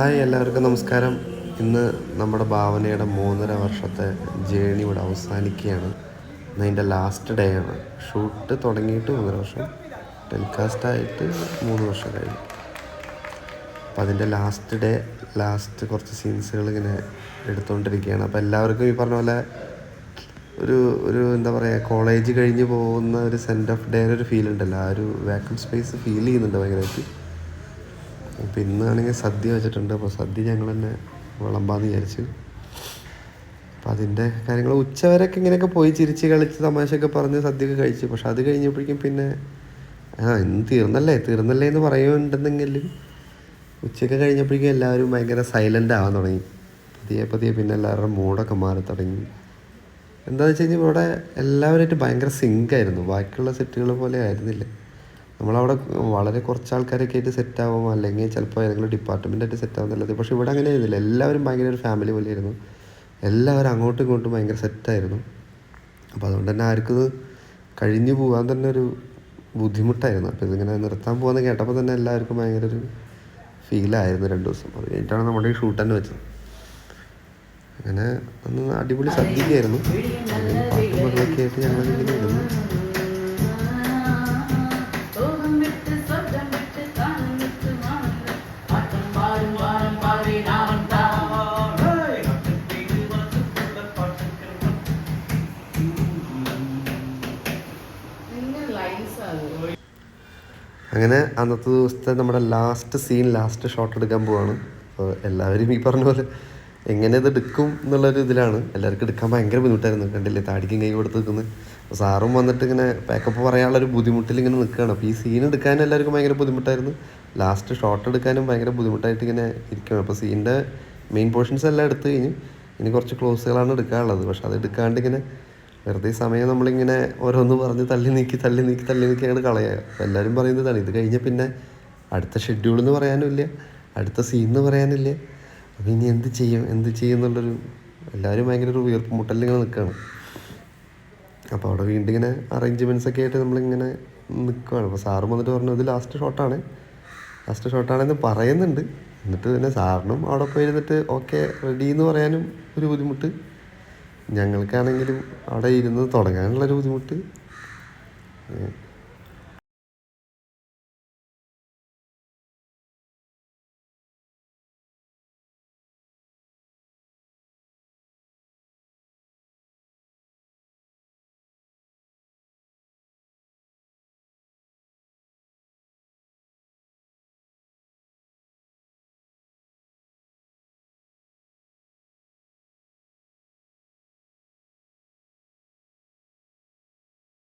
Hi എല്ലാവർക്കും നമസ്കാരം. ഇന്ന് നമ്മുടെ ഭാവനയുടെ മൂന്നര വർഷത്തെ ജേണി ഇവിടെ അവസാനിക്കുകയാണ്. ഇന്ന് അതിന്റെ ലാസ്റ്റ് ഡേ ആണ്. ഷൂട്ട് തുടങ്ങിയിട്ട് മൂന്നര വർഷം. ടെലികാസ്റ്റ് ആയിട്ട് മൂന്ന് വർഷം കഴിഞ്ഞു. അപ്പോൾ അതിന്റെ ലാസ്റ്റ് ഡേ ലാസ്റ്റ് കുറച്ച് സീൻസുകൾ ഇങ്ങനെ എടുത്തുകൊണ്ടിരിക്കുകയാണ്. അപ്പോൾ എല്ലാവർക്കും ഈ പറഞ്ഞ പോലെ ഒരു ഒരു എന്താ പറയുക കോളേജ് കഴിഞ്ഞ് പോകുന്ന ഒരു സെൻഡ് ഓഫ് ഡേ ഒരു ഫീൽ ഉണ്ടല്ലോ. ആ ഒരു വേക്കൻ സ്പേസ് ഫീൽ ചെയ്യുന്നുണ്ട് ഭയങ്കരമായിട്ട്. അപ്പോൾ ഇന്നാണെങ്കിൽ സദ്യ വെച്ചിട്ടുണ്ട്. അപ്പോൾ സദ്യ ഞങ്ങൾ തന്നെ വിളമ്പാന്ന് വിചാരിച്ചു. അപ്പോൾ അതിന്റെ കാര്യങ്ങൾ ഉച്ചവരൊക്കെ ഇങ്ങനെയൊക്കെ പോയി ചിരിച്ച് കളിച്ച് തമാശയൊക്കെ പറഞ്ഞ് സദ്യയൊക്കെ കഴിച്ചു. പക്ഷെ അത് കഴിഞ്ഞപ്പോഴേക്കും പിന്നെ ആ ഇന്ന് തീർന്നല്ലേ? തീർന്നല്ലേ എന്ന് പറയുന്നുണ്ടെന്നെങ്കിൽ ഉച്ചയൊക്കെ കഴിഞ്ഞപ്പോഴേക്കും എല്ലാവരും ഭയങ്കര സൈലന്റ് ആവാൻ തുടങ്ങി. പതിയെ പതിയെ പിന്നെ എല്ലാവരുടെ മൂഡൊക്കെ മാറി തുടങ്ങി. എന്താണെന്ന് വെച്ച് കഴിഞ്ഞാൽ ഇവിടെ എല്ലാവരുമായിട്ട് ഭയങ്കര സിങ്കായിരുന്നു ബാക്കിയുള്ള സെറ്റുകൾ പോലെ ആയിരുന്നില്ല. നമ്മളവിടെ വളരെ കുറച്ച് ആൾക്കാരൊക്കെ ആയിട്ട് സെറ്റ് ആവും. അല്ലെങ്കിൽ ചിലപ്പോൾ ഏതെങ്കിലും സെറ്റ് നല്ലത് പക്ഷേ ഇവിടെ അങ്ങനെ ആയിരുന്നില്ല എല്ലാവരും ഭയങ്കര ഒരു ഫാമിലി പോലെ പോലെയായിരുന്നു. എല്ലാവരും അങ്ങോട്ടും ഇങ്ങോട്ടും ഭയങ്കര സെറ്റായിരുന്നു അപ്പോൾ അതുകൊണ്ട് തന്നെ ആർക്കും കഴിഞ്ഞു പോകാൻ തന്നെ ഒരു ബുദ്ധിമുട്ടായിരുന്നു. അപ്പോൾ ഇതിങ്ങനെ നിർത്താൻ പോകുന്ന കേട്ടപ്പോൾ തന്നെ എല്ലാവർക്കും ഭയങ്കര ഒരു ഫീലായിരുന്നു രണ്ട് ദിവസം. അത് കഴിഞ്ഞിട്ടാണ് നമ്മുടെ ഈ ഷൂട്ട് തന്നെ വെച്ചത്. അങ്ങനെ അന്ന് അടിപൊളി സദ്യയായിരുന്നു പാട്ടും ബഹളമൊക്കെ ആയിട്ട് ഞങ്ങളിങ്ങനെ ഇരുന്നു. അങ്ങനെ അന്നത്തെ ദിവസത്തെ നമ്മുടെ ലാസ്റ്റ് സീൻ ലാസ്റ്റ് ഷോട്ട് എടുക്കാൻ പോവാണ്. അപ്പോൾ എല്ലാവരും ഈ പറഞ്ഞ പോലെ എങ്ങനെ ഇത് എടുക്കും എന്നുള്ളൊരു ഇതിലാണ്. എല്ലാവർക്കും എടുക്കാൻ ഭയങ്കര ബുദ്ധിമുട്ടായിരുന്നു. കണ്ടില്ലേ? താടിക്കും കൈ കൊടുത്ത് നിൽക്കുന്നത്. സാറും വന്നിട്ട് ഇങ്ങനെ പാക്കപ്പ് പറയാനുള്ളൊരു ബുദ്ധിമുട്ടിൽ ഇങ്ങനെ നിൽക്കുകയാണ്. അപ്പോൾ ഈ സീൻ എടുക്കാൻ എല്ലാവർക്കും ഭയങ്കര ബുദ്ധിമുട്ടായിരുന്നു. ലാസ്റ്റ് ഷോട്ട് എടുക്കാനും ഭയങ്കര ബുദ്ധിമുട്ടായിട്ട് ഇങ്ങനെ ഇരിക്കുകയാണ്. അപ്പോൾ സീനിന്റെ മെയിൻ പോർഷൻസ് എല്ലാം എടുത്തു കഴിഞ്ഞ് ഇനി കുറച്ച് ക്ലോസുകളാണ് എടുക്കാനുള്ളത്. പക്ഷെ അത് എടുക്കാണ്ട് ഇങ്ങനെ വെറുതെ സമയം നമ്മളിങ്ങനെ ഓരോന്ന് പറഞ്ഞ് തള്ളി നീക്കി തള്ളി നീക്കി തള്ളി നീക്കി അങ്ങോട്ട് കളയുക എല്ലാവരും പറയുന്നതാണ് ഇത് കഴിഞ്ഞ പിന്നെ അടുത്ത ഷെഡ്യൂൾ എന്ന് പറയാനുമില്ല അടുത്ത സീൻ എന്ന് പറയാനില്ല അപ്പം ഇനി എന്ത് ചെയ്യും? എന്ത് ചെയ്യും എന്നുള്ളൊരു എല്ലാവരും ഭയങ്കര ഒരു വീർപ്പ് മുട്ടലിങ്ങനെ നിൽക്കുകയാണ്. അപ്പോൾ അവിടെ വീണ്ടും ഇങ്ങനെ അറേഞ്ച്മെന്റ്സ് ഒക്കെ ആയിട്ട് നമ്മളിങ്ങനെ നിൽക്കുകയാണ്. അപ്പോൾ സാറ് വന്നിട്ട് പറഞ്ഞു ഇത് ലാസ്റ്റ് ഷോട്ടാണ് ലാസ്റ്റ് ഷോട്ടാണെന്ന് പറയുന്നുണ്ട്. എന്നിട്ട് പിന്നെ സാറിനും അവിടെ പോയി ഇരുന്നിട്ട് ഓക്കെ റെഡി എന്ന് പറയാനും ഒരു ബുദ്ധിമുട്ട്. ഞങ്ങൾക്കാണെങ്കിലും അവിടെ ഇരുന്ന് തുടങ്ങാനുള്ള ഒരു ബുദ്ധിമുട്ട്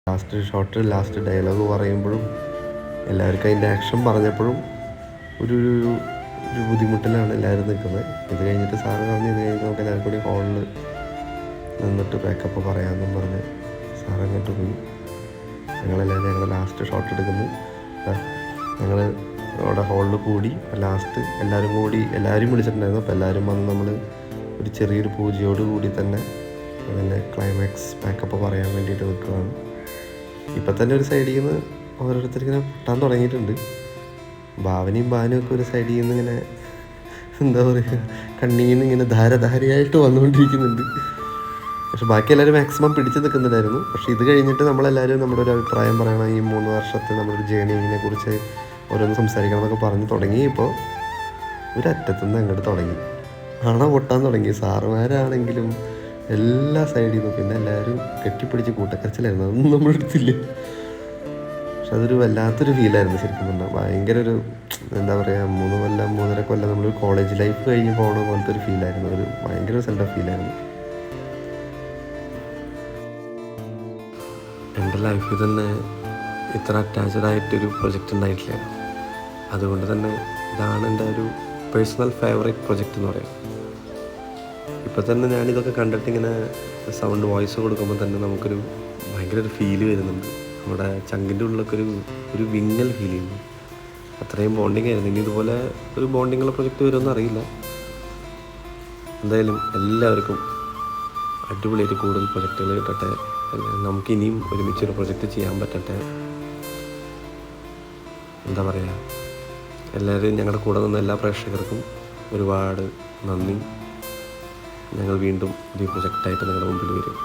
ലാസ്റ്റ് ഷോട്ട് ലാസ്റ്റ് ഡയലോഗ് പറയുമ്പോഴും എല്ലാവർക്കും അതിന്റെ ആക്ഷൻ പറഞ്ഞപ്പോഴും ഒരു ഒരു ബുദ്ധിമുട്ടിലാണ് എല്ലാവരും നിൽക്കുന്നത്. ഇത് കഴിഞ്ഞിട്ട് സാറ് പറഞ്ഞ് ഇത് കഴിഞ്ഞ് നമുക്ക് എല്ലാവർക്കും കൂടി ഹോളിൽ നിന്നിട്ട് ബാക്കപ്പ് പറയാമെന്നും പറഞ്ഞ് സാർ അങ്ങോട്ട് പോയി. ഞങ്ങളെല്ലാം ഞങ്ങളുടെ ലാസ്റ്റ് ഷോട്ട് എടുക്കുന്നു. ഞങ്ങൾ അവിടെ ഹോളിൽ കൂടി ലാസ്റ്റ് എല്ലാവരും കൂടി എല്ലാവരും വിളിച്ചിട്ടുണ്ടായിരുന്നു. അപ്പോൾ എല്ലാവരും വന്ന് നമ്മൾ ഒരു ചെറിയൊരു പൂജയോട് കൂടി തന്നെ അതിന്റെ ക്ലൈമാക്സ് ബാക്കപ്പ് പറയാൻ വേണ്ടിയിട്ട് നിൽക്കുകയാണ്. ഇപ്പം തന്നെ ഒരു സൈഡിൽ നിന്ന് ഓരോരുത്തർ ഇങ്ങനെ പൊട്ടാൻ തുടങ്ങിയിട്ടുണ്ട്. ഭാവനയും ഭാവനയും ഒക്കെ ഒരു സൈഡിൽ നിന്ന് ഇങ്ങനെ എന്താ പറയുക കണ്ണിൽ നിന്ന് ഇങ്ങനെ ധാരധാരയായിട്ട് വന്നുകൊണ്ടിരിക്കുന്നുണ്ട്. പക്ഷെ ബാക്കി എല്ലാവരും മാക്സിമം പിടിച്ചു നിൽക്കുന്നുണ്ടായിരുന്നു. പക്ഷെ ഇത് കഴിഞ്ഞിട്ട് നമ്മളെല്ലാവരും നമ്മുടെ ഒരു അഭിപ്രായം പറയണം. ഈ മൂന്ന് വർഷത്തെ നമ്മുടെ ഒരു ജേണിങ്ങിനെ കുറിച്ച് ഓരോന്ന് സംസാരിക്കണം എന്നൊക്കെ പറഞ്ഞ് തുടങ്ങി. ഇപ്പോൾ ഒരറ്റത്തുനിന്ന് അങ്ങോട്ട് തുടങ്ങി. അണ പൊട്ടാൻ തുടങ്ങി? സാറുമാരാണെങ്കിലും എല്ലാ സൈഡിൽ നിന്നും പിന്നെ എല്ലാവരും കെട്ടിപ്പിടിച്ച് കൂട്ടക്കരച്ചിലായിരുന്നു. അതൊന്നും നമ്മൾ എടുത്തില്ല. പക്ഷെ അതൊരു വല്ലാത്തൊരു ഫീലായിരുന്നു ശരിക്കും പറഞ്ഞാൽ ഭയങ്കര ഒരു എന്താ പറയുക മൂന്ന് കൊല്ലം മൂന്നര കൊല്ലം നമ്മൾ കോളേജ് ലൈഫ് കഴിഞ്ഞ് പോകണ പോലത്തെ ഒരു ഫീലായിരുന്നു ഒരു ഭയങ്കര ഒരു ഓഫ് ഫീലായിരുന്നു എന്റെ ലൈഫിൽ തന്നെ ഇത്ര അറ്റാച്ച്ഡ് ആയിട്ടൊരു പ്രൊജക്റ്റ് ഉണ്ടായിട്ടില്ല. അതുകൊണ്ട് തന്നെ ഇതാണ് എന്റെ ഒരു പേഴ്സണൽ ഫേവറേറ്റ് പ്രൊജക്റ്റ് എന്ന് പറയാം. ഇപ്പം തന്നെ ഞാനിതൊക്കെ കണ്ടിട്ട് ഇങ്ങനെ സൗണ്ട് വോയിസ് കൊടുക്കുമ്പോൾ തന്നെ നമുക്കൊരു ഭയങ്കര ഒരു ഫീൽ വരുന്നുണ്ട്. നമ്മുടെ ചങ്കിന്റെ ഉള്ളിലൊക്കെ ഒരു ഒരു വിങ്ങൽ ഫീൽ ചെയ്യുന്നു. അത്രയും ബോണ്ടിങ് ആയിരുന്നു. ഇനി ഇതുപോലെ ഒരു ബോണ്ടിങ്ങുള്ള പ്രൊജക്റ്റ് വരുമെന്ന് അറിയില്ല. എന്തായാലും എല്ലാവർക്കും അടിപൊളിയായിട്ട് കൂടുതൽ പ്രൊജക്റ്റുകൾ കിട്ടട്ടെ. നമുക്ക് ഇനിയും ഒരുമിച്ചൊരു പ്രൊജക്റ്റ് ചെയ്യാൻ പറ്റട്ടെ. എന്താ പറയുക എല്ലാവരും ഞങ്ങളുടെ കൂടെ നിന്ന എല്ലാ പ്രേക്ഷകർക്കും ഒരുപാട് നന്ദി. ഞങ്ങൾ വീണ്ടും പുതിയ പ്രൊജക്റ്റായിട്ട് നിങ്ങളുടെ മുമ്പിൽ വരും.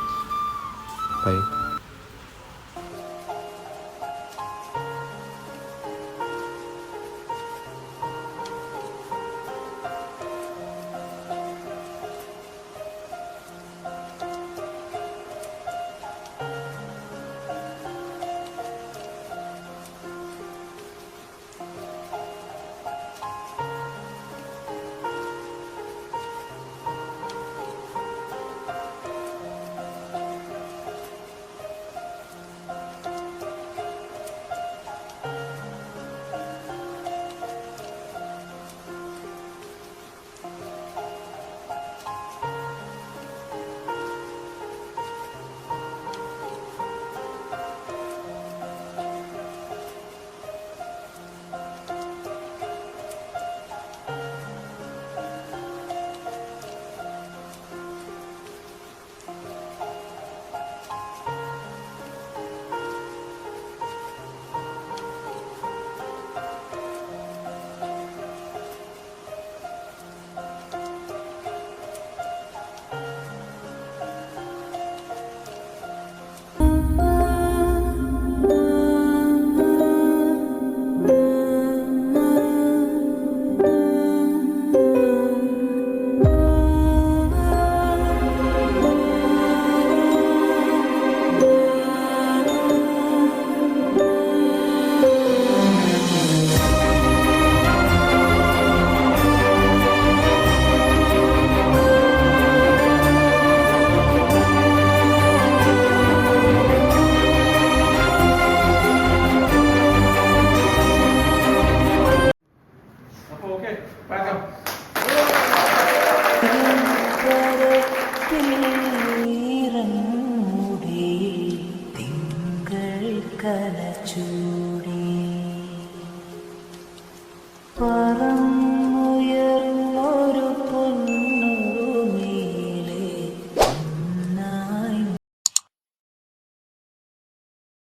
By Para